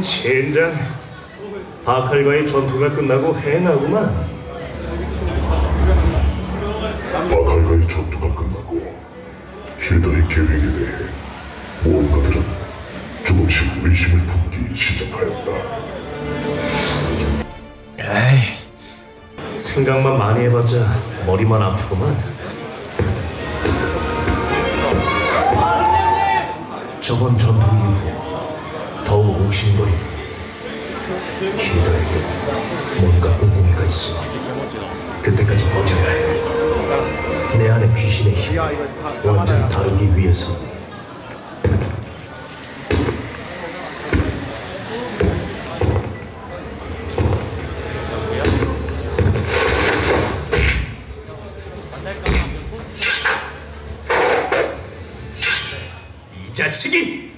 젠장. 바칼과의 전투가 끝나고 해나구만. 바칼과의 전투가 끝나고 힐더의 계획에 대해 무언가들은 조금씩 의심을 품기 시작하였다. 에이, 생각만 많이 해봤자 머리만 아프구만. 저번 전투 이후 더욱 웅신거리는 힐더에게 뭔가 오공이가 있어. 그때까지 버텨야 해. 내 안의 귀신의 힘 완전히 다루기 위해서. 이 자식이!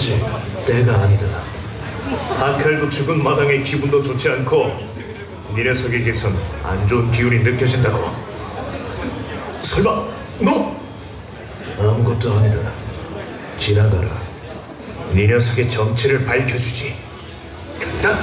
자! 아직 때가 아니다. 다칼도 죽은 마당에 기분도 좋지 않고 이 녀석에게선 안 좋은 기운이 느껴진다고. 설마 너? 아무것도 아니다. 지나가라. 네 녀석의 정체를 밝혀주지. 간다.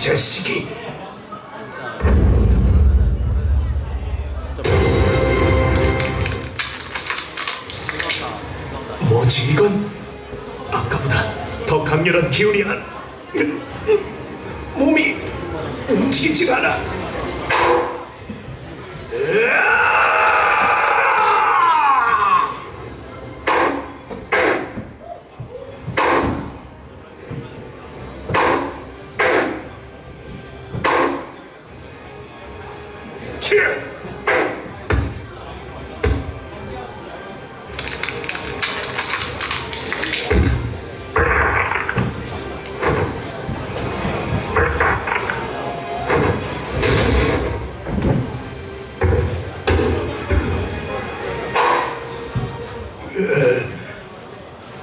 자식이. 뭐지 이건? 아까보다 더 강렬한 기운이 안 몸이 움직이질 않아. 으 치!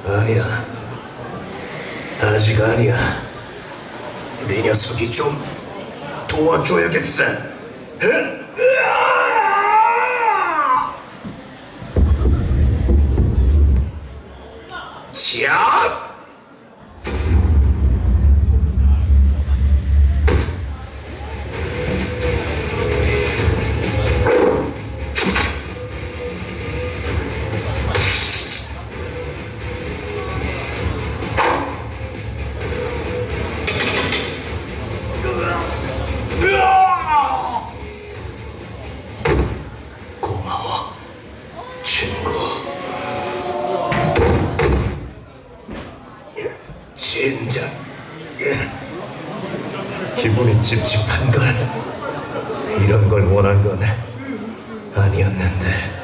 아니야. 아직 아니야. 네 녀석이 좀 도와줘야겠어. 으, 으아! 자! 으 친구. 예, 진작 예. 기분이 찝찝한 걸 이런 걸 원한 건 아니었는데